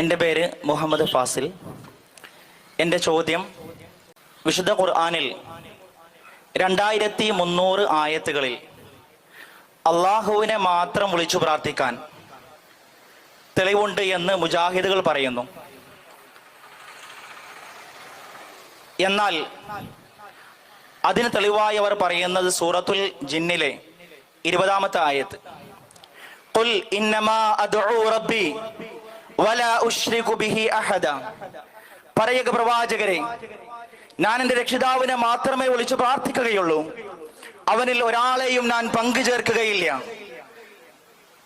എന്റെ പേര് മുഹമ്മദ് ഫാസിൽ. എന്റെ ചോദ്യം വിശുദ്ധ ഖുർആാനിൽ രണ്ടായിരത്തി മുന്നൂറ് ആയത്തുകളിൽ അള്ളാഹുവിനെ മാത്രം വിളിച്ചു പ്രാർത്ഥിക്കാൻ തെളിവുണ്ട് എന്ന് മുജാഹിദുകൾ പറയുന്നു. എന്നാൽ അതിന് തെളിവായി അവർ പറയുന്നത് സൂറത്തുൽ ജിന്നിലെ ഇരുപതാമത്തെ ആയത്ത്. ഇന്നമാ അദ്ഉ റബ്ബി വലാ ഉശ്രികു ബിഹി അഹദ. പറയുക പ്രവാചകരെ ഞാൻ എന്റെ രക്ഷിതാവിനെ മാത്രമേ വിളിച്ചു പ്രാർത്ഥിക്കുകയുള്ളൂ. അവനിൽ ഒരാളെയും ഞാൻ പങ്കു ചേർക്കുകയില്ല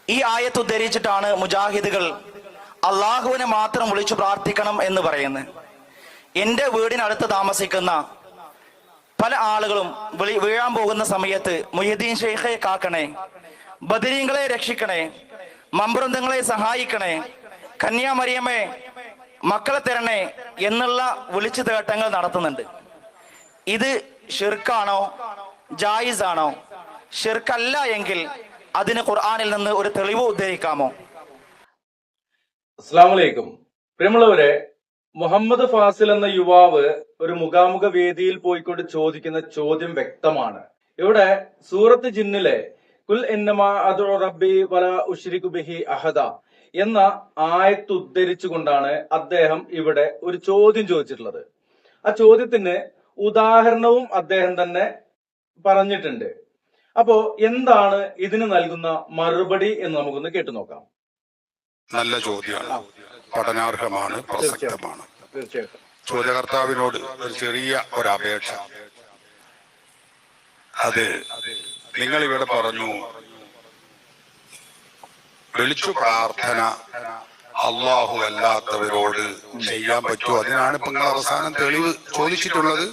ഈ ആയത്ത് ഉദ്ധരിച്ചിട്ടാണ് മുജാഹിദുകൾ അള്ളാഹുവിനെ മാത്രം വിളിച്ചു പ്രാർത്ഥിക്കണം എന്ന് പറയുന്നത്. എന്റെ വീടിനടുത്ത് താമസിക്കുന്ന പല ആളുകളും വിളി വീഴാൻ പോകുന്ന സമയത്ത് മുഹിദ്ദീൻ ഷെയ്ഖെ കാക്കണേ ബദരീങ്ങളെ രക്ഷിക്കണേ മമ്പൃന്ദങ്ങളെ സഹായിക്കണേ കന്യാമറിയമ്മേ മക്കളെ തരണേ എന്നുള്ള വിളിച്ചു തേട്ടങ്ങൾ നടത്തുന്നുണ്ട്. ഇത് ഷിർക്കാണോ ജായിസ് ആണോ ഷിർക്കല്ല എങ്കിൽ അതിന് ഖുർആാനിൽ നിന്ന് ഒരു തെളിവ് ഉദ്ധരിക്കാമോ? അസ്സാമലൈക്കും പ്രിയമുള്ളവരെ മുഹമ്മദ് ഫാസിൽ എന്ന യുവാവ് ഒരു മുഖാമുഖ വേദിയിൽ പോയിക്കൊണ്ട് ചോദിക്കുന്ന ചോദ്യം വ്യക്തമാണ്. ഇവിടെ സൂറത്ത് ജിന്നിലെ കുൽ എന്നമാ അതോ റബ്ബി വല ഉഷ്രിഖു ബിഹി അഹദ എന്ന ആയത്ത് ഉദ്ധരിച്ചുകൊണ്ടാണ് അദ്ദേഹം ഇവിടെ ഒരു ചോദ്യം ചോദിച്ചിട്ടുള്ളത്. ആ ചോദ്യത്തിന് ഉദാഹരണവും അദ്ദേഹം തന്നെ പറഞ്ഞിട്ടുണ്ട്. അപ്പോ എന്താണ് ഇതിന് നൽകുന്ന മറുപടി എന്ന് നമുക്കൊന്ന് കേട്ടു നോക്കാം. നല്ല ചോദ്യമാണ്. പഠനാർഹമാണ് പ്രസക്തമാണ്. ചോദ്യകർത്താവിനോട് ഒരു ചെറിയ ഒരു അപേക്ഷ അത് നിങ്ങൾ ഇവിടെ പറഞ്ഞു വിളിച്ചു പ്രാർത്ഥന. അള്ളാഹു അല്ലാത്തവരോട് ചെയ്യാൻ പറ്റുമോ? അതിനാണ് ഇപ്പൊ നിങ്ങൾ അവസാനം തെളിവ് ചോദിച്ചിട്ടുള്ളത്.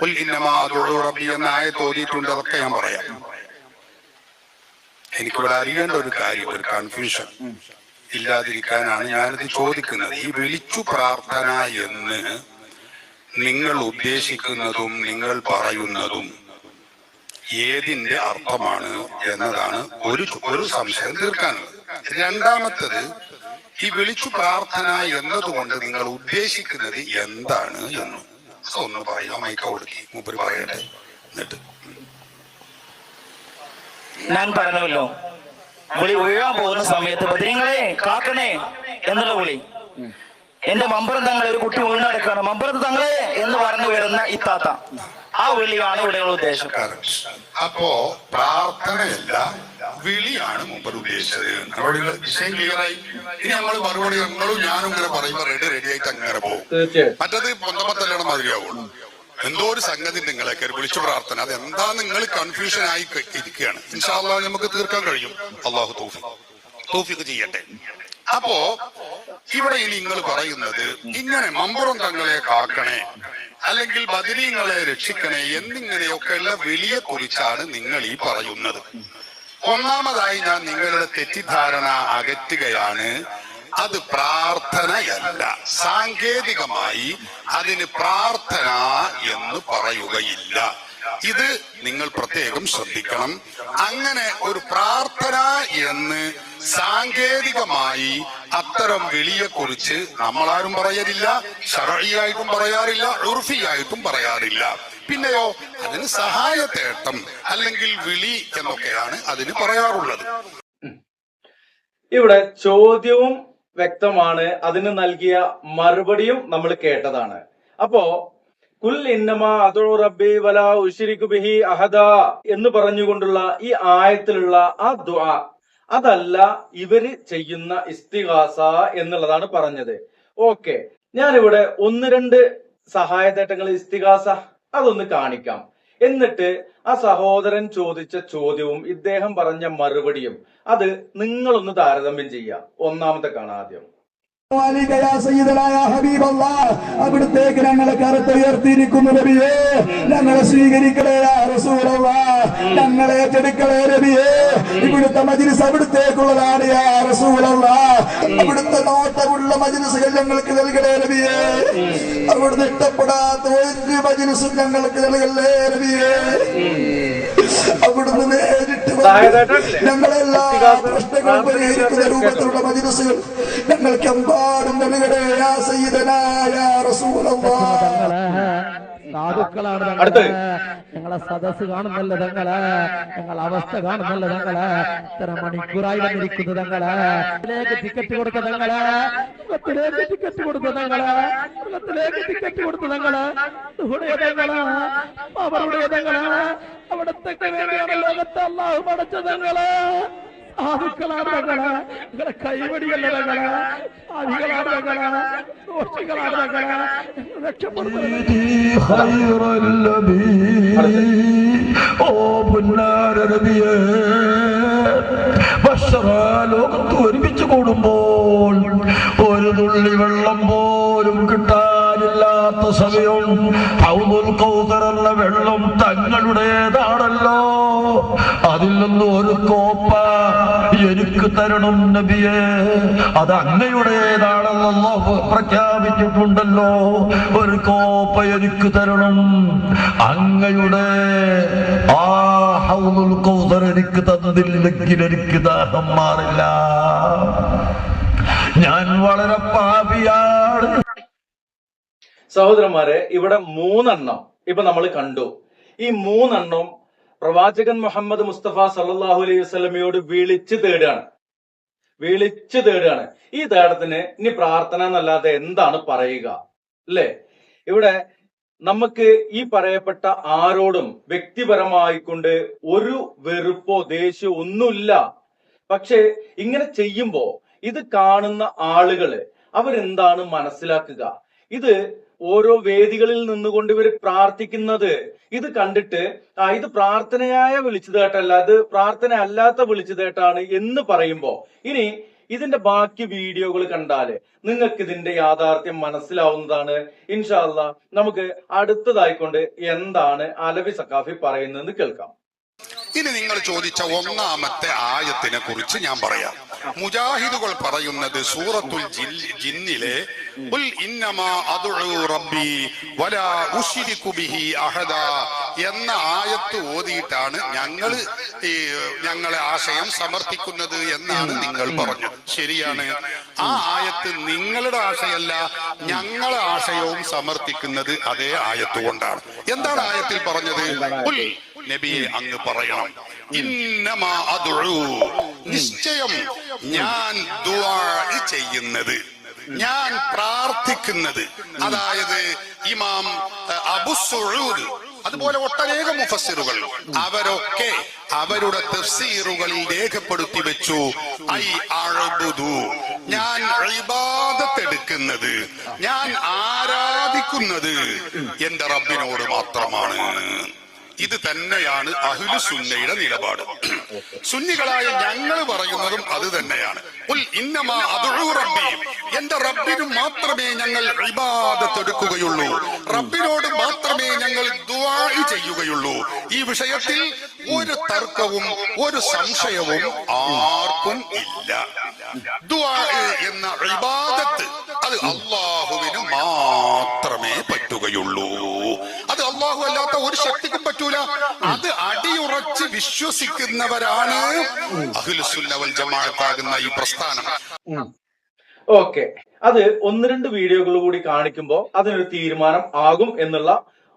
"ഖുൽ ഇന്നമാ അദ്ഉ റബ്ബി എന്ന ആയ തോന്നിയിട്ടുണ്ട് അതൊക്കെ ഞാൻ പറയാം. എനിക്കിവിടെ അറിയേണ്ട ഒരു കാര്യം ഒരു കൺഫ്യൂഷൻ ഇല്ലാതിരിക്കാനാണ് ഞാനിത് ചോദിക്കുന്നത്. ഈ വിളിച്ചു പ്രാർത്ഥന എന്ന് നിങ്ങൾ ഉദ്ദേശിക്കുന്നതും നിങ്ങൾ പറയുന്നതും ഏതിന്റെ അർത്ഥമാണ് എന്നതാണ് ഒരു ഒരു സംശയം തീർക്കാനുള്ളത്. രണ്ടാമത്തത് ഈ വിളിച്ചു പ്രാർത്ഥന എന്നതുകൊണ്ട് നിങ്ങൾ ഉദ്ദേശിക്കുന്നത് എന്താണ് എന്ന്. ഒന്ന് പറയുക മൈക്ക കൊടുക്കി മൂപ്പര് പറയട്ടെ. എന്നിട്ട്. ഞാൻ പറഞ്ഞല്ലോ വിളി വീഴാൻ പോകുന്ന സമയത്ത് ബദരീങ്ങളെ കാക്കണേ എന്നുള്ള വിളി. എന്റെ മമ്പറം തങ്ങളെ ഒരു കുട്ടി വീണെടുക്കാണ് മമ്പറത്ത് തങ്ങളെ എന്ന് പറഞ്ഞു വരുന്ന ഇത്താത്ത ആ വിളിയാണ് ഇവിടെയുള്ള ഉദ്ദേശം. അപ്പോ പ്രാർത്ഥനയല്ല വിളിയാണ് മുമ്പ് ഉദ്ദേശിച്ചത്. വിഷയം ക്ലിയറായി. ഇനി നമ്മൾ മറുപടി നിങ്ങളും ഞാനും ഇങ്ങനെ പറയുമ്പോ റെഡി റെഡി ആയിട്ട് അങ്ങനെ പോകും. മറ്റത് പൊന്തപ്പത്തല്ലാണ് മാതിരിയാവുള്ളൂ. എന്തോ ഒരു സംഗതി നിങ്ങളെ വിളിച്ചു പ്രാർത്ഥന. അത് എന്താ നിങ്ങൾ കൺഫ്യൂഷൻ ആയി ഇരിക്കുകയാണ്. ഇൻഷാല്ലാ നമുക്ക് തീർക്കാൻ കഴിയും. അള്ളാഹു തൂഫി തൂഫിക്ക് ചെയ്യട്ടെ. അപ്പോ ഇവിടെ ഇനി നിങ്ങൾ പറയുന്നത് ഇങ്ങനെ മമ്പുറം തങ്ങളെ കാക്കണേ. അല്ലെങ്കിൽ ബദരീങ്ങളെ രക്ഷിക്കണേ എന്നിങ്ങനെയൊക്കെയുള്ള വിളിയെ കുറിച്ചാണ് നിങ്ങൾ ഈ പറയുന്നത്. ഒന്നാമതായി ഞാൻ നിങ്ങളുടെ തെറ്റിദ്ധാരണ അകറ്റുകയാണ്. അത് പ്രാർത്ഥനയല്ല. സാങ്കേതികമായി അതിന് പ്രാർത്ഥന എന്ന് പറയുകയില്ല. ഇത് നിങ്ങൾ പ്രത്യേകം ശ്രദ്ധിക്കണം. അങ്ങനെ ഒരു പ്രാർത്ഥന എന്ന് സാങ്കേതികമായി അത്തരം വിളിയെ കുറിച്ച് നമ്മളാരും പറയലില്ല ഷറയിയായിട്ടും പറയാറില്ല ഉർഫിയായിട്ടും പറയാറില്ല. പിന്നെയോ അതിന് സഹായത്തേട്ടം അല്ലെങ്കിൽ വിളി എന്നൊക്കെയാണ് അതിന് പറയാറുള്ളത്. ഇവിടെ ചോദ്യവും വ്യക്തമാണ്. അതിന് നൽകിയ മറുപടിയും നമ്മൾ കേട്ടതാണ്. അപ്പോ കുൽ ഇന്നമാ അദു റബ്ബി വല ഉഷിരിക്കു ബിഹി അഹദ എന്ന് പറഞ്ഞുകൊണ്ടുള്ള ഈ ആയത്തിലുള്ള ആ ദുആ അതല്ല ഇവർ ചെയ്യുന്ന ഇസ്തിഹാസ എന്നുള്ളതാണ് പറഞ്ഞത്. ഓക്കെ ഞാനിവിടെ ഒന്ന് രണ്ട് സഹായത്തേട്ടങ്ങൾ ഇസ്തിഹാസ അതൊന്ന് കാണിക്കാം. എന്നിട്ട് ആ സഹോദരൻ ചോദിച്ച ചോദ്യവും ഇദ്ദേഹം പറഞ്ഞ മറുപടിയും അത് നിങ്ങളൊന്ന് താരതമ്യം ചെയ്യുക. ഒന്നാമത്തെ കാണാം ആദ്യം അവിടുത്തേക്ക് ഞങ്ങളെ കറുത്തുയർത്തിയിരിക്കുന്നു രവിയേ ഞങ്ങളെ സ്വീകരിക്കണേ ഞങ്ങളെ ഏറ്റെടുക്കണേ നബിയേ. ഇവിടുത്തെ മജ്ലിസ് അവിടത്തേക്കുള്ളതാണ് അവിടുത്തെ നോട്ടമുള്ള മജ്ലിസുകൾ ഞങ്ങൾക്ക് നൽകണേ രവിയേ അവിടുന്ന് ഇഷ്ടപ്പെടാത്ത ഒരു മജ്ലിസും ഞങ്ങൾക്ക് നൽകല്ലേ നബിയേ. അവിടുന്ന് നേരിട്ട് വന്ന് സഹായതായിട്ടല്ലേ? ഞങ്ങളെല്ലാ ഇസ്തിഗാസ പ്രശ്നങ്ങളും പരിഹരിക്കുന്ന രൂപത്തിലുള്ള മജിലിസുകൾ ഞങ്ങൾക്ക് എമ്പാടും നൽകണേ യാ സയ്യിദനായ റസൂലല്ലാഹ് സാധുക്കളാണ് അടുത്ത്. തങ്ങൾ ഞങ്ങളെ സദസ് കാണുന്നല്ല തങ്ങൾ. ഞങ്ങളെ അവസ്ഥ കാണുന്നല്ല തങ്ങൾ. ഇത്ര മണിക്കൂറായി വന്നിരിക്കുന്നു തങ്ങൾ. ഇതിലേക്ക് ടിക്കറ്റ് കൊടുത്ത തങ്ങൾ. മൃഗത്തിലേക്ക് ടിക്കറ്റ് കൊടുത്ത തങ്ങൾ. മൃഗത്തിലേക്ക് ടിക്കറ്റ് കൊടുത്ത തങ്ങൾ. ഇതുடைய തങ്ങൾ. അവരുടെ തങ്ങൾ. അവിടത്തെ വേണ്ടിയാണ് ലോകത്തെ അള്ളാഹു അടച്ച തങ്ങളെ തങ്ങളെ കൈവടിയല്ല തങ്ങളെ തങ്ങളെ തങ്ങളെ ഓ ലോകത്ത് ഒരുമിച്ച് കൂടുമ്പോൾ ഒരു തുള്ളി വെള്ളം പോലും കിട്ടാനില്ലാത്ത സമയം ഔദുൽ എന്ന വെള്ളം തങ്ങളുടേതാണല്ലോ. അതിൽ നിന്ന് ഒരു കോപ്പ എനിക്ക് തരണം നബിയെ. അത് അങ്ങയുടേതാണെന്ന് അല്ലാഹു പ്രഖ്യാപിച്ചിട്ടുണ്ടല്ലോ. ഒരു കോപ്പ എനിക്ക് തരണം. അങ്ങയുടെ ആ എനിക്ക് തന്നതില്ലെങ്കിൽ എനിക്ക് ദാഹം മാറില്ല. ഞാൻ വളരെ പാപിയാണ്. സഹോദരന്മാരെ ഇവിടെ മൂന്നെണ്ണം ഇപ്പൊ നമ്മൾ കണ്ടു. ഈ മൂന്നെണ്ണം പ്രവാചകൻ മുഹമ്മദ് മുസ്തഫ സല്ലാഹു അലൈഹി വസ്ലമയോട് വിളിച്ചു തേടുകയാണ്. വിളിച്ചു തേടുകയാണ്. ഈ തേടത്തിന് ഇനി പ്രാർത്ഥന എന്നല്ലാതെ എന്താണ് പറയുക? അല്ലേ? ഇവിടെ നമുക്ക് ഈ പറയപ്പെട്ട ആരോടും വ്യക്തിപരമായി കൊണ്ട് ഒരു വെറുപ്പോ ദേഷ്യമോ ഒന്നുമില്ല. പക്ഷെ ഇങ്ങനെ ചെയ്യുമ്പോ ഇത് കാണുന്ന ആളുകൾ അവരെന്താണ് മനസ്സിലാക്കുക? ഇത് ഓരോ വേദികളിൽ നിന്നുകൊണ്ട് ഇവർ പ്രാർത്ഥിക്കുന്നത്. ഇത് കണ്ടിട്ട് ആ ഇത് പ്രാർത്ഥനയായ വിളിച്ചതേട്ടല്ല അത് പ്രാർത്ഥന അല്ലാത്ത വിളിച്ചതേട്ടാണ് എന്ന് പറയുമ്പോ ഇനി ഇതിന്റെ ബാക്കി വീഡിയോകൾ കണ്ടാൽ നിങ്ങൾക്ക് ഇതിന്റെ യാഥാർത്ഥ്യം മനസ്സിലാവുന്നതാണ്. ഇൻഷാല്ല നമുക്ക് അടുത്തതായിക്കൊണ്ട് എന്താണ് അലവി സക്കാഫി പറയുന്നതെന്ന് കേൾക്കാം. ഇനി നിങ്ങൾ ചോദിച്ച ഒന്നാമത്തെ ആയത്തിനെ കുറിച്ച് ഞാൻ പറയാം. മുജാഹിദുകൾ പറയുന്നത് സൂറത്തുൽ ജിന്നിലെ "ഖുൽ ഇന്നമാ അദ്ഉ റബ്ബി വലാ ഉശ്രികു ബിഹി അഹദ എന്ന ആയത്ത് ഓതിയിട്ടാണ് ഞങ്ങൾ ഈ ഞങ്ങളെ ആശയം സമർപ്പിക്കുന്നത് എന്നാണ് നിങ്ങൾ പറഞ്ഞത്. ശരിയാണ്. ആ ആയത്ത് നിങ്ങളുടെ ആശയല്ല ഞങ്ങളെ ആശയവും സമർപ്പിക്കുന്നത് അതേ ആയത്ത് കൊണ്ടാണ്. എന്താണ് ആയത്തിൽ പറഞ്ഞത്? "ഖുൽ നബിയെ അങ്ങ് പറയണം. ഇന്നമാ നിശ്ചയം ഞാൻ ചെയ്യുന്നത്. ഞാൻ പ്രാർത്ഥിക്കുന്നത്. അതായത് ഇമാം അബു അതുപോലെ ഒട്ടനേകം മുഫസ്സിറുകൾ അവരൊക്കെ അവരുടെ തഫ്സീറുകളിൽ രേഖപ്പെടുത്തി വെച്ചു. ഐ അഴബുദു ഞാൻ ഇബാദത്തെടുക്കുന്നത്. ഞാൻ ആരാധിക്കുന്നത്. എന്റെ റബ്ബിനോട് മാത്രമാണ്. ഇത് തന്നെയാണ് അഹ്ലു സുന്നയുടെ നിലപാട്. സുന്നികളായ ഞങ്ങൾ പറയുന്നതും അത് തന്നെയാണ്. എന്റെ റബ്ബിനു മാത്രമേ ഞങ്ങൾ ഇബാദത്ത് എടുക്കുകയുള്ളൂ റബ്ബിനോട് മാത്രമേ ഞങ്ങൾ ദുആ ചെയ്യുകയുള്ളൂ. ഈ വിഷയത്തിൽ ഒരു തർക്കവും ഒരു സംശയവും ആർക്കും ഇല്ല. എന്ന ഇബാദത്ത് അത് അള്ളാഹുവിന് മാത്രമേ പറ്റുകയുള്ളൂ. അള്ളാഹു ഒരു ശക്തിക്കും പറ്റൂല. അത് അടിയുറച്ച് വിശ്വസിക്കുന്നവരാണ് ജമാഅത്താകുന്ന ഈ പ്രസ്ഥാനം. ഓക്കെ. അത് ഒന്ന് രണ്ട് വീഡിയോകൾ കൂടി കാണിക്കുമ്പോൾ അതിനൊരു തീരുമാനം ആകും എന്നുള്ള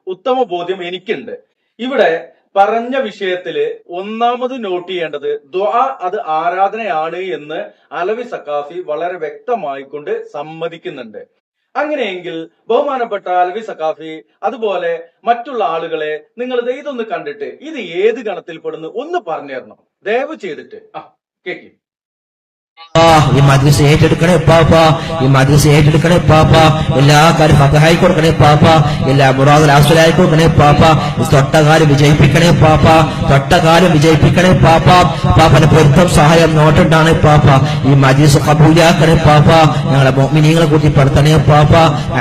ഉത്തമ ബോധ്യം എനിക്കുണ്ട്. ഇവിടെ പറഞ്ഞ വിഷയത്തിൽ ഒന്നാമത് നോട്ട് ചെയ്യേണ്ടത് ദ്വാ അത് ആരാധനയാണ് എന്ന് അലവി സക്കാഫി വളരെ വ്യക്തമായിക്കൊണ്ട് സമ്മതിക്കുന്നുണ്ട്. അങ്ങനെയെങ്കിൽ ബഹുമാനപ്പെട്ട അലവി സഖാഫി അതുപോലെ മറ്റുള്ള ആളുകളെ നിങ്ങൾ ഇതൊന്ന് കണ്ടിട്ട് ഇത് ഏത് ഗണത്തിൽപ്പെടുന്നു ഒന്ന് പറഞ്ഞു തരണം ദയവ് ചെയ്തിട്ട്. ആ കേക്കി. ആ, ഈ മദ്രസ ഏറ്റെടുക്കണേ പാപ്പ ഈ മദ്രസ ഏറ്റെടുക്കണേ പാപ്പ. എല്ലാ കാര്യം ഫതഹായി കൊടുക്കണേ പാപ്പ. എല്ലാ മുറാദ് ആസ്വലായി കൊടുക്കണേ പാപ്പ. തൊട്ടകാലം വിജയിപ്പിക്കണേ പാപ്പ. തൊട്ടകാലം വിജയിപ്പിക്കണേ പാപ്പ. പാപ്പന്റെ പൊരുത്തം സഹായം നോട്ടുണ്ടാണ് പാപ്പ. ഈ മദ്രസ കബൂലാക്കണേ പാപ്പ. ഞങ്ങളെ മോമിനികളെ കൂട്ടി പെടുത്തണേ പാപ്പ.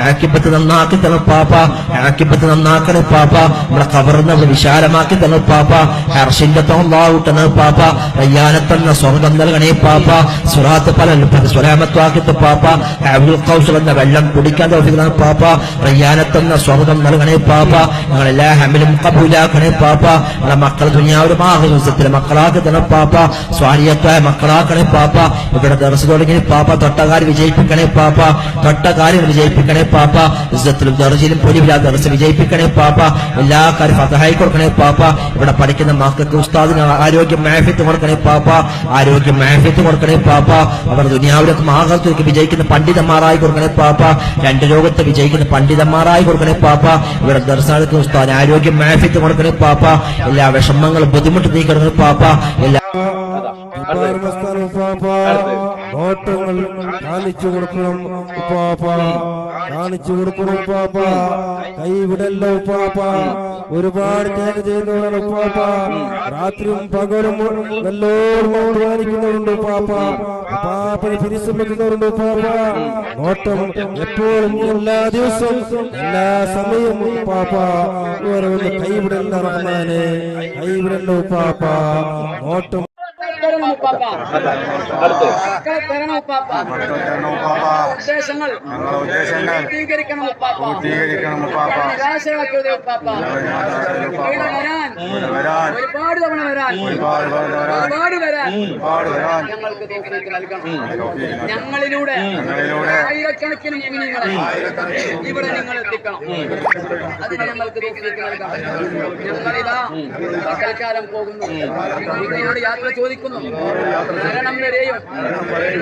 ആക്കിപ്പത്ത് നന്നാക്കി തന്നെ പാപ്പ. ആക്കിപ്പത്ത് നന്നാക്കണേ പാപ്പ. നമ്മളെ കവർന്ന് വിശാലമാക്കി തന്നെ പാപ്പ. ഹർഷിന്റെ തോന്നാവൂട്ടണേ പാപ്പ. റയ്യാനത്തെന്ന സ്വർഗം നൽകണേ പാപ്പ. സുറാത്ത് പല സ്വലാമത്വാക്കിത്ത് പാപ്പ. അബ്ദുൽ കൗസൽ എന്ന വെള്ളം കുടിക്കാൻ തോഫിക്കുന്ന പാപ്പ. റയ്യാനത്തെന്ന സ്വർഗം നൽകണേ പാപ്പ. ഞങ്ങളെല്ലാ ഹമിലും കബൂലാക്കണേ പാപ്പ. ഞങ്ങളെ മക്കൾ ദുനിയാവിലും ആഹുസത്തിലെ മക്കളാക്കി തന്നെ പാപ്പ. സ്വാരിയത്വായ മക്കളാക്കണേ പാപ്പ. ഇവിടെ ദർശ തുടങ്ങി പാപ്പ തൊട്ടകാരി വിജയിപ്പിക്കണേ പാപ്പ. തൊട്ടകാരി വിജയിപ്പിക്കണേ പാപ്പ. ഇസ്സത്തിലും ദർശയിലും പൊലിവിലാ ദർശ വിജയിപ്പിക്കണേ പാപ്പ. എല്ലാ കാര്യം ഫതഹായി കൊടുക്കണേ പാപ്പ. ഇവിടെ പഠിക്കുന്ന മക്കൾക്ക് ഉസ്താദിന് ആരോഗ്യം മാഫിത്ത് കൊടുക്കണേ പാപ്പ. ആരോഗ്യം മാഫിത്ത് കൊടുക്കണേ പാപ്പ. അവർ ദുനിയാവിലേക്ക് ആകർത്തേക്ക് വിജയിക്കുന്ന പണ്ഡിതന്മാരായി കൊടുക്കണേ പാപ്പ. രണ്ട് ലോകത്ത് വിജയിക്കുന്ന പണ്ഡിതന്മാരായി കൊടുക്കണേ പാപ്പ. ഇവരെ ദർശനത്തിന് ഉസ്താദ് ആരോഗ്യം മാഫിത്ത് കൊടുക്കണേ പാപ്പ. എല്ലാ വിഷമങ്ങളും ബുദ്ധിമുട്ട് നീക്കണേ പാപ്പ. എല്ലാ നോട്ടങ്ങൾ കാണിച്ചു കൊടുക്കണം ഉപ്പാപ്പ. കാണിച്ചു കൊടുക്കണം ഉപ്പാപ്പ. കൈവിടല്ലോ ഉപ്പാപ്പ. ഒരുപാട് ത്യാഗം ചെയ്യുന്നവരാണ് ഉപ്പാപ്പ. രാത്രിയും പകലും നല്ലോണം അധ്വാനിക്കുന്നവരുണ്ട് ഉപ്പാപ്പ. ഉപ്പാപ്പനെ പരിശ്രമിക്കുന്നവരുണ്ട് ഉപ്പാപ്പ. നോട്ടം എപ്പോഴും എല്ലാ ദിവസവും എല്ലാ സമയവും ഉപ്പാപ്പ. ഓരോന്ന് കൈവിടല്ല റഹ്മാനെ. കൈവിടല്ല ഉപ്പാപ്പ. നോട്ടം തരണം ഉപ്പാപ്പ അടുത്ത് മക്കളെ തരണം ഉപ്പാപ്പ ഉദ്ദേശങ്ങൾ. പൂർത്തീകരിക്കണം ഉപ്പാപ്പ. നിരാശരാക്കരുത് ഉപ്പാപ്പ. ഇവിടെ വരാൻ. ഒരുപാട് തവണ വരാൻ. ഒരുപാട് വരാൻ. ഞങ്ങൾക്ക് തോക്കിലേക്ക് നൽകണം. ഞങ്ങളിലൂടെ. ആയിരക്കണക്കിന് മുഅ്മിനീങ്ങളെ ഇവിടെ നിങ്ങൾ എത്തിക്കണം. അതിന് ഞങ്ങൾക്ക് തോക്കിലേക്ക് നൽകണം. ഞങ്ങളിതാ പകൽക്കാലം പോകുന്നു. നിങ്ങളോട് യാത്ര ചോദിക്കുന്നു. മരണം വരെയും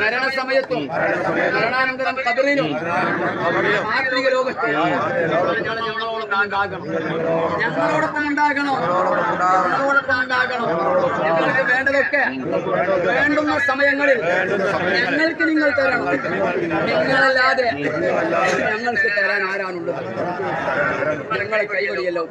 മരണസമയത്തും മരണാനന്തരം കബറിലും ആത്മീക ലോകത്ത് ഞങ്ങളോടൊപ്പം ഉണ്ടാകണം ഞങ്ങളോടൊപ്പം ഉണ്ടാകണം. ഞങ്ങളോടൊപ്പം ഉണ്ടാകണം. ഞങ്ങൾക്ക് വേണ്ടതൊക്കെ വേണ്ടുന്ന സമയങ്ങളിൽ ഞങ്ങൾക്ക് നിങ്ങൾ തരണം. നിങ്ങളല്ലാതെ ഞങ്ങൾക്ക് തരാൻ ആരാണുള്ളത്? ഞങ്ങളെ കൈവടിയല്ലോ.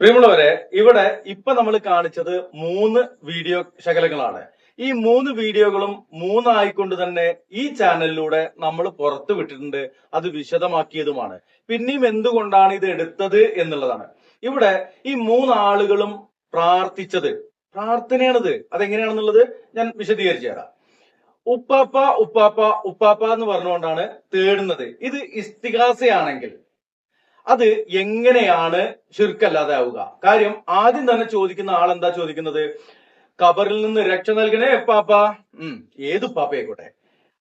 പ്രിയമുള്ളവരെ ഇവിടെ ഇപ്പൊ നമ്മൾ കാണിച്ചത് മൂന്ന് വീഡിയോ ശകലങ്ങളാണ്. ഈ മൂന്ന് വീഡിയോകളും മൂന്നായിക്കൊണ്ട് തന്നെ ഈ ചാനലിലൂടെ നമ്മൾ പുറത്തു വിട്ടിട്ടുണ്ട്. അത് വിശദമാക്കിയതുമാണ്. പിന്നെയും എന്തുകൊണ്ടാണ് ഇത് എടുത്തത് എന്നുള്ളതാണ്. ഇവിടെ ഈ മൂന്നാളുകളും പ്രാർത്ഥിച്ചത്. പ്രാർത്ഥനയാണിത്. അതെങ്ങനെയാണെന്നുള്ളത് ഞാൻ വിശദീകരിച്ചു തരാം. ഉപ്പാപ്പ ഉപ്പാപ്പ ഉപ്പാപ്പ എന്ന് പറഞ്ഞുകൊണ്ടാണ് തേടുന്നത്. ഇത് ഇസ്തികാസയാണെങ്കിൽ അത് എങ്ങനെയാണ് ഷിർക്കല്ലാതെ ആവുക കാര്യം ആദ്യം തന്നെ ചോദിക്കുന്ന ആൾ എന്താ ചോദിക്കുന്നത്? ഖബറിൽ നിന്ന് രക്ഷ നൽകണേ പാപ്പ. ഉം ഏത് പാപ്പയായിക്കോട്ടെ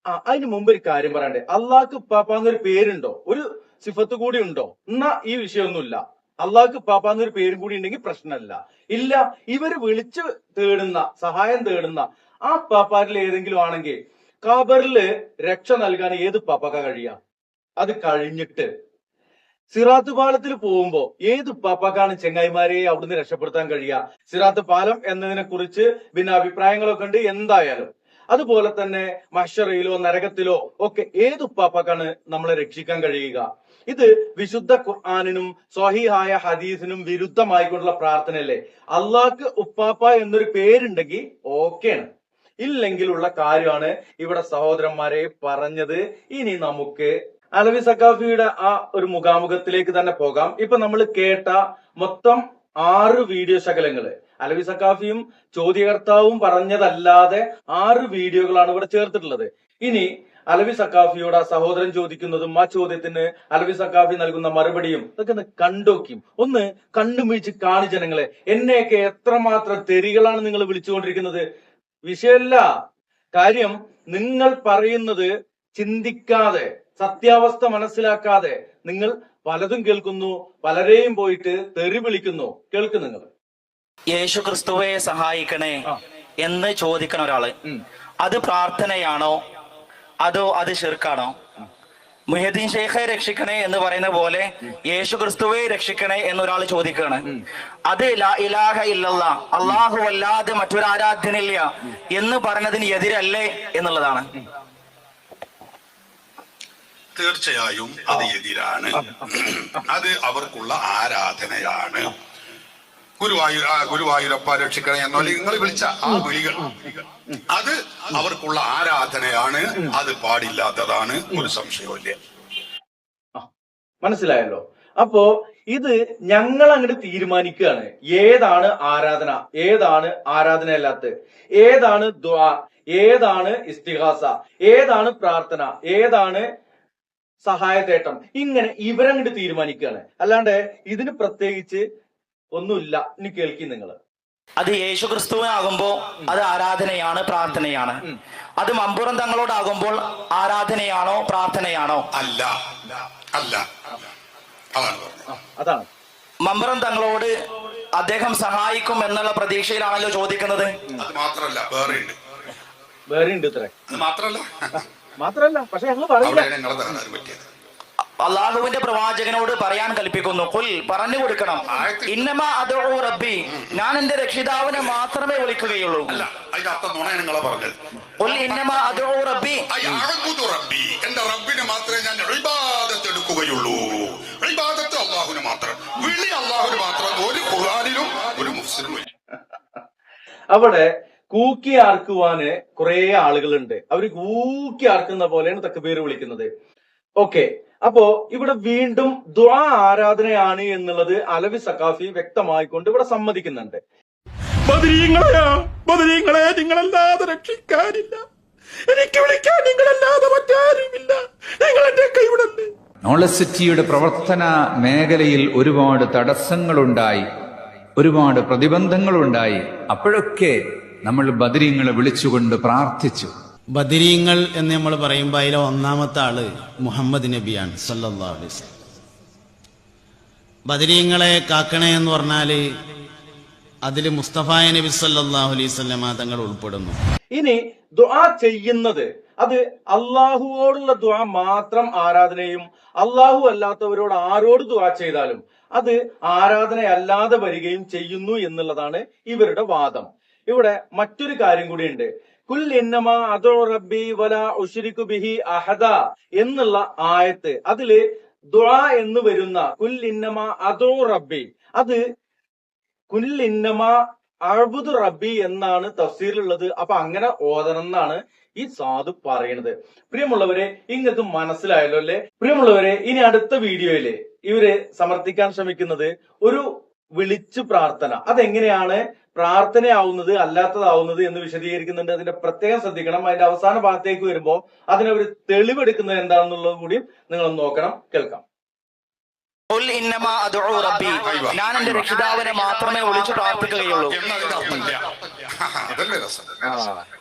ആ അതിന് മുമ്പ് ഒരു കാര്യം പറയണ്ടേ. അള്ളാഹ്ക്ക് പാപ്പ എന്നൊരു പേരുണ്ടോ? ഒരു സിഫത്ത് കൂടി ഉണ്ടോ? എന്നാ ഈ വിഷയമൊന്നുമില്ല. അള്ളാഹ്ക്ക് പാപ്പ എന്നൊരു പേരും കൂടി ഉണ്ടെങ്കിൽ പ്രശ്നമല്ല. ഇല്ല ഇവർ വിളിച്ച് തേടുന്ന സഹായം തേടുന്ന ആ പാപ്പാരിൽ ഏതെങ്കിലും ആണെങ്കിൽ ഖബറിൽ രക്ഷ നൽകാൻ ഏത് പാപ്പക്ക കഴിയാ? അത് കഴിഞ്ഞിട്ട് സിറാത്ത് പാലത്തിൽ പോകുമ്പോ ഏത് പാപ്പാക്കാണ് ചെങ്ങായിമാരെ അവിടുന്ന് രക്ഷപ്പെടുത്താൻ കഴിയുക? സിറാത്ത് പാലം എന്നതിനെ കുറിച്ച് പിന്നെ അഭിപ്രായങ്ങളൊക്കെ ഉണ്ട്. എന്തായാലും അതുപോലെ തന്നെ മഷറയിലോ നരകത്തിലോ ഒക്കെ ഏത് ഉപ്പാപ്പാക്കാണ് നമ്മളെ രക്ഷിക്കാൻ കഴിയുക? ഇത് വിശുദ്ധ ഖുർആാനിനും സ്വഹീഹായ ഹദീസിനും വിരുദ്ധമായിക്കൊണ്ടുള്ള പ്രാർത്ഥനയല്ലേ? അള്ളാഹ്ക്ക് ഉപ്പാപ്പ എന്നൊരു പേരുണ്ടെങ്കിൽ ഓക്കെയാണ് ഇല്ലെങ്കിലുള്ള കാര്യമാണ് ഇവിടെ സഹോദരന്മാരെ പറഞ്ഞത്. ഇനി നമുക്ക് അലവി സഖാഫിയുടെ ആ ഒരു മുഖാമുഖത്തിലേക്ക് തന്നെ പോകാം. ഇപ്പൊ നമ്മൾ കേട്ട മൊത്തം ആറ് വീഡിയോ ശകലങ്ങൾ. അലവി സഖാഫിയും ചോദ്യകർത്താവും പറഞ്ഞതല്ലാതെ ആറ് വീഡിയോകളാണ് ഇവിടെ ചേർത്തിട്ടുള്ളത്. ഇനി അലവി സക്കാഫിയോട് ആ സഹോദരൻ ചോദിക്കുന്നതും ആ ചോദ്യത്തിന് അലവി സക്കാഫി നൽകുന്ന മറുപടിയും ഇതൊക്കെ ഒന്ന് കണ്ടോക്കും ഒന്ന് കണ്ണുമിഴിച്ച് കാണി ജനങ്ങളെ. എന്നെയൊക്കെ എത്രമാത്രം തെരികളാണ് നിങ്ങൾ വിളിച്ചുകൊണ്ടിരിക്കുന്നത്? വിഷയമല്ല. കാര്യം നിങ്ങൾ പറയുന്നത് ചിന്തിക്കാതെ സത്യാവസ്ഥ മനസ്സിലാക്കാതെ നിങ്ങൾ പലതും കേൾക്കുന്നു പലരെയും പോയിട്ട് തെറി വിളിക്കുന്നു. കേൾക്കുന്നു നിങ്ങൾ. യേശു ക്രിസ്തുവെ സഹായിക്കണേ എന്ന് ചോദിക്കണ ഒരാൾ. അത് പ്രാർത്ഥനയാണോ? അതോ അത് ഷിർക്കാണോ മുഹദ്ദീൻ ഷെയ്ഖെ രക്ഷിക്കണേ എന്ന് പറയുന്ന പോലെ യേശു ക്രിസ്തുവെ രക്ഷിക്കണേ എന്നൊരാൾ ചോദിക്കുകയാണ് അത് ഇലാഹ ഇല്ലല്ല അള്ളാഹു അല്ലാതെ മറ്റൊരു ആരാധ്യനില്ല എന്ന് പറഞ്ഞതിന് എതിരല്ലേ എന്നുള്ളതാണ്. തീർച്ചയായും അത് എതിരാണ്. അത് അവർക്കുള്ള ആരാധനയാണ്. ഗുരുവായൂർ ആ ഗുരുവായൂരപ്പ രക്ഷിക്കണേ എന്നോ നിങ്ങൾ വിളിച്ച ആ വിളികൾ. അത് അവർക്കുള്ള ആരാധനയാണ്. അത് പാടില്ലാത്തതാണ് ഒരു സംശയമില്ല മനസ്സിലായല്ലോ? അപ്പോ ഇത് ഞങ്ങൾ അങ്ങോട്ട് തീരുമാനിക്കുകയാണ് ഏതാണ് ആരാധന? ഏതാണ് ആരാധന അല്ലാത്ത ഏതാണ് ദ്വാ? ഏതാണ് ഇസ്തിഹാസ? ഏതാണ് പ്രാർത്ഥന? ഏതാണ് സഹായതേട്ടം. ഇങ്ങനെ ഇവരങ്ങോട്ട് തീരുമാനിക്കുകയാണ് അല്ലാണ്ട് ഇതിന് പ്രത്യേകിച്ച് ഒന്നുമില്ല. ഇനി കേൾക്കി നിങ്ങൾ അത് യേശു ക്രിസ്തുവിനാകുമ്പോ അത് ആരാധനയാണ് പ്രാർത്ഥനയാണ്. അത് മമ്പുറം തങ്ങളോടാകുമ്പോൾ ആരാധനയാണോ പ്രാർത്ഥനയാണോ? അല്ല അല്ല അതാണ് മമ്പുറം തങ്ങളോട് അദ്ദേഹം സഹായിക്കും എന്നുള്ള പ്രതീക്ഷയിലാണല്ലോ ചോദിക്കുന്നത്? അത് മാത്രല്ല വേറെ ഉണ്ട് വേറെ ഉണ്ട് ഇത്ര അത് മാത്രല്ല പക്ഷെ ഞങ്ങൾ പറയില്ല. പറ്റിയത്. അള്ളാഹുവിന്റെ പ്രവാചകനോട് പറയാൻ കൽപ്പിക്കുന്നു കുൽ പറഞ്ഞു കൊടുക്കണം. ഇന്നമ അതോ റബ്ബി. ഞാൻ എന്റെ രക്ഷിതാവിനെ മാത്രമേ വിളിക്കുകയുള്ളൂ. കുൽ ഇന്നമ അതോ റബ്ബി. റബ്ബി. എന്റെ റബ്ബിനെ മാത്രമേ ഞാൻ എടുക്കുകയുള്ളൂ. അള്ളാഹുവിന് മാത്രം. വിളി അള്ളാഹുവിന് മാത്രം. ഒരു ഖുർആനിലും ഒരു അവിടെ കൂക്കി ആർക്കുവാന് കുറെ ആളുകളുണ്ട്. അവർ കൂക്കി ആർക്കുന്ന പോലെയാണ് തക്കബീർ വിളിക്കുന്നത്. ഓക്കെ. അപ്പോ ഇവിടെ വീണ്ടും ദ്വാ ആരാധനയാണ് എന്നുള്ളത് അലവി സഖാഫി വ്യക്തമായിക്കൊണ്ട് ഇവിടെ സമ്മതിക്കുന്നുണ്ട്. ബദരീങ്ങളെ നിങ്ങളല്ലാതെ രക്ഷിക്കാനില്ല. എനിക്ക് വിളിക്കാൻ നിങ്ങളല്ലാതെ മറ്റാരുമില്ല. നിങ്ങൾ എന്റെ കൈവിടല്ലേ? നോളജ് സിറ്റിയുടെ പ്രവർത്തന മേഖലയിൽ ഒരുപാട് തടസ്സങ്ങളുണ്ടായി. ഒരുപാട് പ്രതിബന്ധങ്ങളുണ്ടായി. അപ്പോഴൊക്കെ നമ്മൾ ബദരീങ്ങളെ വിളിച്ചുകൊണ്ട് പ്രാർത്ഥിച്ചു. ബദരീങ്ങൾ എന്ന് നമ്മൾ പറയുമ്പോൾ അതിലെ ഒന്നാമത്തെ ആൾ മുഹമ്മദ് നബിയാണ് സല്ലല്ലാഹു അലൈഹി വസല്ലം. ബദരീങ്ങളെ കാക്കണേ എന്ന് പറഞ്ഞാൽ അതിൽ മുസ്തഫായ നബി സല്ലല്ലാഹു അലൈഹി വസല്ലമ തങ്ങൾ ഉൾപ്പെടുന്നു. ഇനി ദുആ ചെയ്യുന്നത് അത് അള്ളാഹുവോടുള്ള ദുആ മാത്രം ആരാധനയും അള്ളാഹു അല്ലാത്തവരോട് ആരോട് ദുആ ചെയ്താലും അത് ആരാധനയല്ലാതെ വരികയും ചെയ്യുന്നു എന്നുള്ളതാണ് ഇവരുടെ വാദം. ഇവിടെ മറ്റൊരു കാര്യം കൂടിയുണ്ട്. കുൽ അതോ റബ്ബി വല ബിഹി അഹദ എന്നുള്ള ആയത്ത്. അതിൽ ദുആ എന്ന് വരുന്ന കുൽ ഇന്നമ അതോ റബ്ബി അത് കുൽ ഇന്നമ അഴുബുദ് റബ്ബി എന്നാണ് തഫ്സീലുള്ളത് അപ്പൊ അങ്ങനെ ഓതണം എന്നാണ് ഈ സാധു പറയുന്നത്. പ്രിയമുള്ളവരെ ഇങ്ങക്ക് മനസ്സിലായല്ലോ അല്ലെ? പ്രിയമുള്ളവരെ ഇനി അടുത്ത വീഡിയോയിൽ ഇവർ സമർത്ഥിക്കാൻ ശ്രമിക്കുന്നത് ഒരു വിളിച്ചു പ്രാർത്ഥന. അതെങ്ങനെയാണ്? പ്രാർത്ഥനയാവുന്നത് അല്ലാത്തതാവുന്നത് എന്ന് വിശദീകരിക്കുന്നുണ്ട്. അതിന്റെ പ്രത്യേകം ശ്രദ്ധിക്കണം. അതിന്റെ അവസാന ഭാഗത്തേക്ക് വരുമ്പോൾ അതിനവർ തെളിവെടുക്കുന്നത് എന്താണെന്നുള്ളത് കൂടി നിങ്ങൾ നോക്കണം. കേൾക്കാം. ഞാൻ എന്റെ രക്ഷിതാവിനെ മാത്രമേ വിളിച്ചു പ്രാർത്ഥിക്കുകയുള്ളൂ. അതല്ലേ രസം.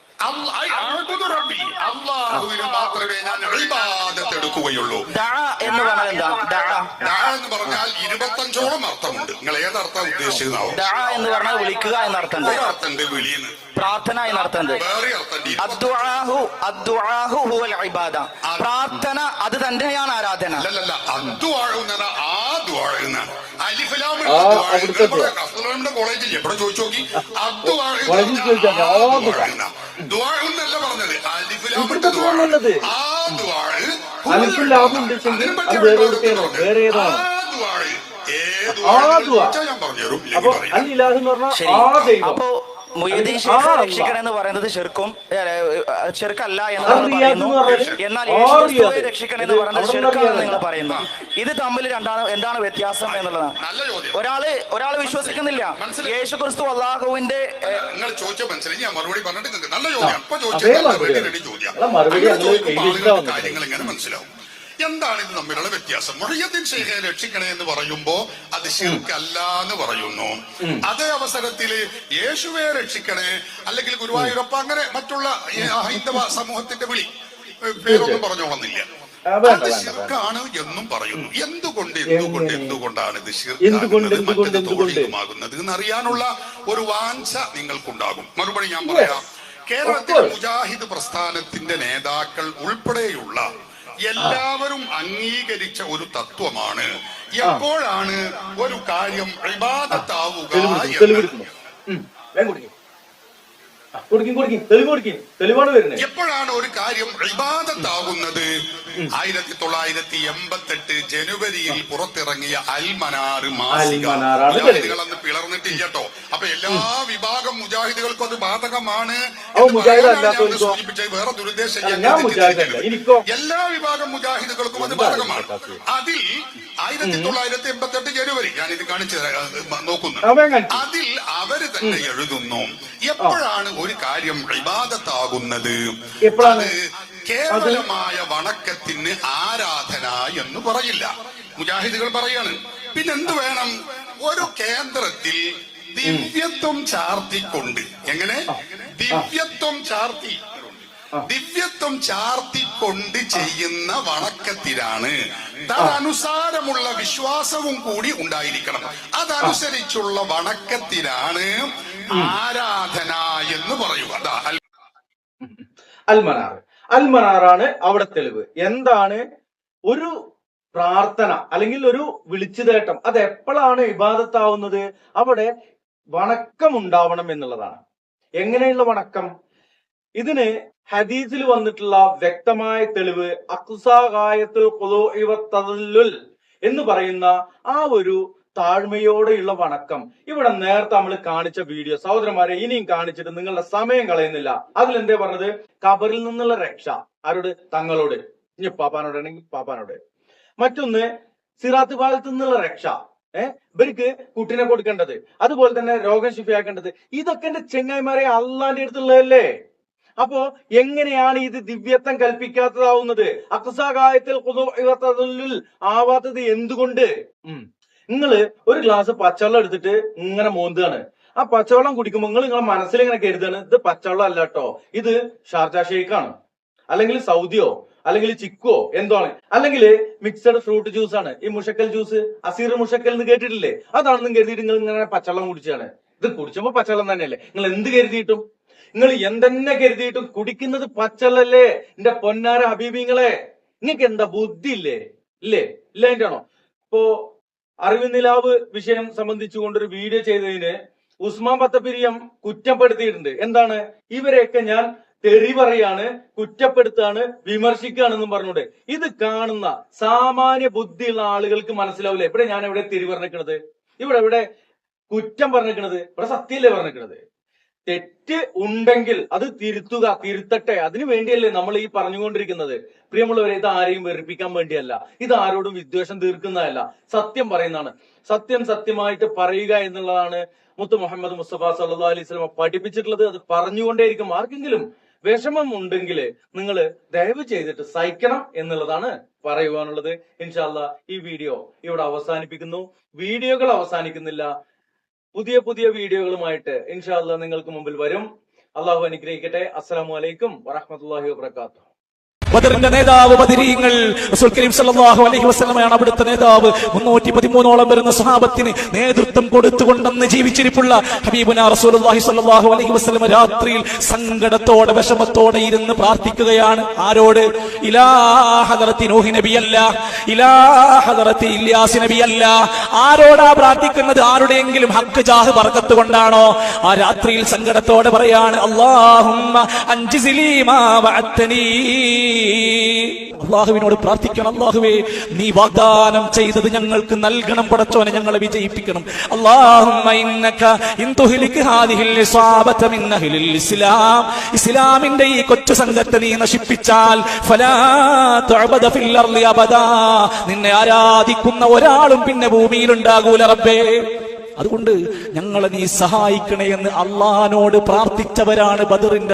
അള്ളാഹുവിന് മാത്രമേ ഞാൻ എടുക്കുകയുള്ളൂ എന്ന് പറഞ്ഞാൽ എന്താ? ദഅ എന്ന് പറഞ്ഞാൽ ഇരുപത്തഞ്ചോളം അർത്ഥമുണ്ട്. നിങ്ങൾ ഏതർത്ഥം എന്ന് പറഞ്ഞാൽ വിളിക്കുക അർത്ഥമുണ്ട് വിളിയെന്ന് പ്രാർത്ഥന അർത്ഥം ഇബാദ. പ്രാർത്ഥന അത് തന്നെയാണ് ആരാധന. അവിടുത്തെ കോളേജിൽ എവിടെ ചോദിച്ചു നോക്കി? ദ്വാഴുന്നല്ല പറഞ്ഞത്. അലിഫിലാമിന്റെ ദ്വാഴ്. ആ ദ്വാഴ് അലിഫുൽ ലാമും ഉണ്ടെങ്കിൽ അത് വേറെ? വേറെ ഏതാണ്? ആ ദ്വാഴ്. ഏത് ഞാൻ പറഞ്ഞുതരും അപ്പൊ ഇലാഹ് എന്ന് പറഞ്ഞാൽ ആ ദൈവം. മുയ്യദ്ദീൻ ഷെയ്ഖ് രക്ഷിക്കണം എന്ന് പറയുന്നത് ചെറുക്കും ചെറുക്കല്ല എന്ന് ആ പറയുന്നു. എന്നാൽ ആ യേശു രക്ഷിക്കണം എന്ന് ഇത് പറയുന്നത് അവിടെ നിങ്ങൾ. പറയുന്നു. ഇത് തമ്മിൽ രണ്ടാണ് എന്താണ് വ്യത്യാസം എന്നുള്ളതാണ്. നല്ല ചോദ്യം. ഒരാൾ ഒരാൾ വിശ്വസിക്കുന്നില്ല. യേശു ക്രിസ്തു അള്ളാഹുവിന്റെ നിങ്ങൾ ചോദിച്ചോ മനസ്സിലായി. ഞാൻ മറുപടി പറഞ്ഞിട്ട് നിങ്ങൾക്ക് നല്ല ചോദ്യം. അപ്പൊ വന്നത്. കാര്യങ്ങൾ എങ്ങനെ മനസ്സിലാവും? എന്താണ് ഇത് തമ്മിലുള്ള വ്യത്യാസം? മുഹയ്യദ്ദീൻ ഷെയ്ഖെ രക്ഷിക്കണേ എന്ന് പറയുമ്പോ അത് ശിർക്കല്ല എന്ന് പറയുന്നു. അതേ അവസരത്തിൽ യേശുവെ രക്ഷിക്കണേ അല്ലെങ്കിൽ ഗുരുവായൂരപ്പ അങ്ങനെ മറ്റുള്ള ഹൈന്ദവ സമൂഹത്തിന്റെ വിളി പേരൊന്നും പറഞ്ഞോളന്നില്ല അത് ശിർക്കാണ് എന്നും പറയുന്നു. എന്തുകൊണ്ട് എന്തുകൊണ്ട് എന്തുകൊണ്ടാണ് ഇത് ശിർക്കാകുന്നത്? മറ്റൊരു? തൗഹീദുമാകുന്നത് എന്നറിയാനുള്ള ഒരു വാഞ്ച നിങ്ങൾക്കുണ്ടാകും. മറുപടി ഞാൻ പറയാം. കേരളത്തിലെ മുജാഹിദ് പ്രസ്ഥാനത്തിന്റെ നേതാക്കൾ ഉൾപ്പെടെയുള്ള എല്ലാവരും അംഗീകരിച്ച ഒരു തത്വമാണ്. എപ്പോഴാണ് ഒരു കാര്യം ഇബാദത്താവുക തെളിവെടുക്കുന്നു എന്ന് തെളിവെടുക്കുന്നു ഉം, വേഗം കുടിക്കും കുടിക്കും. കുടിക്കും തെളിവ് കുടിക്കും. തെളിവാണ് വരുന്നത്. എപ്പോഴാണ് ഒരു കാര്യം ഇബാദത്താകുന്നത് ആയിരത്തി തൊള്ളായിരത്തി എൺപത്തെട്ട് ജനുവരിയിൽ പുറത്തിറങ്ങിയ അൽമനാർ മാസിക. മുജാഹിദികൾ അന്ന് പിളർന്നിട്ടില്ല കേട്ടോ. അപ്പൊ എല്ലാ വിഭാഗം മുജാഹിദുകൾക്കും അത് ബാധകമാണ്? സൂചിപ്പിച്ചത്. വേറെ ദുരുദ്ദേശം. എല്ലാ വിഭാഗം മുജാഹിദുകൾക്കും അത് ബാധകമാണ്. അതിൽ ആയിരത്തി തൊള്ളായിരത്തി എൺപത്തെട്ട് ജനുവരി ഞാൻ ഇത് കാണിച്ചു നോക്കുന്നു. അതിൽ അവർ തന്നെ എഴുതുന്നു. എപ്പോഴാണ് ഒരു കാര്യം ഇബാദത്താകുന്നത്. എപ്പോഴാണ്? അത് കേവലമായ വണക്കത്തിന് ആരാധന എന്ന് പറയില്ല. മുജാഹിദുകൾ പറയാണ് പിന്നെന്ത് വേണം? ഒരു കേന്ദ്രത്തിൽ ദിവ്യത്വം ചാർത്തിക്കൊണ്ട്. എങ്ങനെ? ദിവ്യത്വം ചാർത്തി. ദിവ്യത്വം ചാർത്തിക്കൊണ്ട് ചെയ്യുന്ന വണക്കത്തിലാണ്. തനുസാരമുള്ള വിശ്വാസവും കൂടി ഉണ്ടായിരിക്കണം. അതനുസരിച്ചുള്ള വണക്കത്തിലാണ് ആരാധന എന്ന് പറയുക. അൽമനാർ. അൽമനാറാണ് അവിടെ തെളിവ്. എന്താണ്? ഒരു പ്രാർത്ഥന അല്ലെങ്കിൽ ഒരു വിളിച്ചുതേട്ടം. അത് എപ്പോഴാണ് ഇബാദത്താവുന്നത്? അവിടെ വണക്കം ഉണ്ടാവണം എന്നുള്ളതാണ്. എങ്ങനെയുള്ള വണക്കം? ഇതിന് ഹദീസിൽ വന്നിട്ടുള്ള വ്യക്തമായ തെളിവ് അക്സാകായത്തുൽ എന്ന് പറയുന്ന ആ ഒരു താഴ്മയോടെയുള്ള വണക്കം. ഇവിടെ നേരത്തെ നമ്മൾ കാണിച്ച വീഡിയോ സഹോദരന്മാരെ ഇനിയും കാണിച്ചിട്ട് നിങ്ങളുടെ സമയം കളയുന്നില്ല. അതിലെന്തേ പറഞ്ഞത്? കബറിൽ നിന്നുള്ള രക്ഷ. ആരോട്? തങ്ങളോട്. ഇനി പാപ്പാനോടാണെങ്കിൽ പാപ്പാനോട്. മറ്റൊന്ന് സിറാത്ത് പാലത്ത് നിന്നുള്ള രക്ഷ. ഏഹ് ഇവർക്ക് കുട്ടിനെ കൊടുക്കേണ്ടത്. അതുപോലെ തന്നെ രോഗം ശിഫിയാക്കേണ്ടത്. ഇതൊക്കെ എന്റെ ചെങ്ങായിമാരെ അള്ളാന്റെ അടുത്തുള്ളതല്ലേ? അപ്പോ എങ്ങനെയാണ് ഇത് ദിവ്യത്വം കൽപ്പിക്കാത്തതാവുന്നത്? അക്സാകായത്തിൽ ആവാത്തത് എന്തുകൊണ്ട്? ഉം. നിങ്ങൾ ഒരു ഗ്ലാസ് പച്ചവെള്ളം എടുത്തിട്ട് ഇങ്ങനെ മോന്തുകയാണ് ആ പച്ചവെള്ളം കുടിക്കുമ്പോൾ നിങ്ങൾ നിങ്ങളെ മനസ്സിൽ ഇങ്ങനെ കരുതാണ് ഇത് പച്ചവെള്ളം അല്ല കേട്ടോ ഇത് ഷാർജ ഷേക്കാണ് അല്ലെങ്കിൽ സൗദിയോ അല്ലെങ്കിൽ ചിക്കോ എന്തോ ആണ് അല്ലെങ്കിൽ മിക്സഡ് ഫ്രൂട്ട് ജ്യൂസ് ആണ്. ഈ മുഷക്കൽ ജ്യൂസ് അസീർ മുഷക്കൽ എന്ന് കേട്ടിട്ടില്ലേ? അതാണെന്ന് കരുതിയിട്ട് നിങ്ങൾ ഇങ്ങനെ പച്ചവെള്ളം കുടിച്ചാണ്. ഇത് കുടിച്ചപ്പോ പച്ചവെള്ളം തന്നെയല്ലേ? നിങ്ങൾ എന്ത് കരുതിയിട്ടും? നിങ്ങൾ എന്തെന്നെ കരുതിയിട്ടും കുടിക്കുന്നത് പച്ചവെള്ളല്ലേ? എന്റെ പൊന്നാര ഹബീബിങ്ങളെ. നിങ്ങൾക്ക് എന്താ ബുദ്ധി ഇല്ലേ ഇല്ലേ? ഇല്ല അതിന്റെ ആണോ? ഇപ്പോ അറിവ് നിലാവ് വിഷയം സംബന്ധിച്ചുകൊണ്ടൊരു വീഡിയോ ചെയ്തതിന് ഉസ്മാൻ പത്തപ്പിരിയം കുറ്റപ്പെടുത്തിയിട്ടുണ്ട്. എന്താണ്? ഇവരെയൊക്കെ ഞാൻ തെറി പറയാണ് കുറ്റപ്പെടുത്താണ് വിമർശിക്കുകയാണെന്നും പറഞ്ഞൂടെ ഇത് കാണുന്ന സാമാന്യ ബുദ്ധിയുള്ള ആളുകൾക്ക് മനസ്സിലാവില്ല. ഇവിടെ ഞാൻ എവിടെ തെറി പറഞ്ഞിരിക്കണത് ഇവിടെ എവിടെ കുറ്റം പറഞ്ഞിരിക്കണത്? ഇവിടെ സത്യല്ലേ പറഞ്ഞിരിക്കണത്? തെറ്റ് ഉണ്ടെങ്കിൽ അത് തിരുത്തുക തിരുത്തട്ടെ. അതിനു വേണ്ടിയല്ലേ നമ്മൾ ഈ പറഞ്ഞുകൊണ്ടിരിക്കുന്നത്. പ്രിയമുള്ളവരെ ഇത് ആരെയും വെറുപ്പിക്കാൻ വേണ്ടിയല്ല. ഇത് ആരോടും വിദ്വേഷം തീർക്കുന്നതല്ല. സത്യം പറയുന്നതാണ്. സത്യം സത്യമായിട്ട് പറയുക എന്നുള്ളതാണ് മുത്തു മുഹമ്മദ് മുസ്തഫ സല്ലാ അലൈഹി സ്വലമ പഠിപ്പിച്ചിട്ടുള്ളത്. അത് പറഞ്ഞുകൊണ്ടേയിരിക്കും. ആർക്കെങ്കിലും വിഷമം ഉണ്ടെങ്കിൽ നിങ്ങൾ ദയവ് ചെയ്തിട്ട് സഹിക്കണം എന്നുള്ളതാണ് പറയുവാനുള്ളത്. ഇൻഷാല്ല ഈ വീഡിയോ ഇവിടെ അവസാനിപ്പിക്കുന്നു. വീഡിയോകൾ അവസാനിക്കുന്നില്ല. പുതിയ പുതിയ വീഡിയോകളുമായിട്ട് ഇൻഷാല്ല നിങ്ങൾക്ക് മുമ്പിൽ വരും. അള്ളാഹു അനുഗ്രഹിക്കട്ടെ. അസ്സാം വലൈക്കും വറഹമത്തല്ലാഹി വാത്തു ബദറിന്റെ നേതാവ് ബദരീങ്ങൾ റസൂൽ കരീം സല്ലല്ലാഹു അലൈഹി അവിടുത്തെ നേതാവ്. മുന്നൂറ്റി പതിമൂന്നോളം വരുന്ന സഹാബത്തിന് നേതൃത്വം കൊടുത്തുകൊണ്ടെന്ന് ജീവിച്ചിരിപ്പുള്ള ഹബീബുന റസൂലുള്ളാഹി സല്ലല്ലാഹു അലൈഹി വസല്ലമ രാത്രിയിൽ സങ്കടത്തോടെ വിഷമത്തോടെ ഇരുന്ന് പ്രാർത്ഥിക്കുകയാണ്. ആരോട്? ഇലാ ഹദറത്തി നൂഹി ഇലാ ഹദറത്തി ആരോടാ പ്രാർത്ഥിക്കുന്നത്? ആരുടെയെങ്കിലും ഹക്ക് ജാഹ് പറക്കത്ത് കൊണ്ടാണോ? ആ രാത്രിയിൽ സങ്കടത്തോടെ പറയാണ് അല്ലാഹുമ്മ അൻജിസിലി മാ വഅത്തനീ. അള്ളാഹുവിനോട് പ്രാർത്ഥിക്കണം. അള്ളാഹുവേ നീ വാഗ്ദാനം ചെയ്തത് ഞങ്ങൾക്ക് നൽകണം. പടച്ചോനെ ഞങ്ങളെ വിജയിപ്പിക്കണം. ഇസ്ലാമിന്റെ ഈ കൊച്ചു സംഘത്തെ നീ നശിപ്പിച്ചാൽ നിന്നെ ആരാധിക്കുന്ന ഒരാളും പിന്നെ ഭൂമിയിൽ ഉണ്ടാകൂല റബ്ബേ. അതുകൊണ്ട് ഞങ്ങളെ നീ സഹായിക്കണേ എന്ന് അള്ളഹാനോട് പ്രാർത്ഥിച്ചവരാണ് ബദറിന്റെ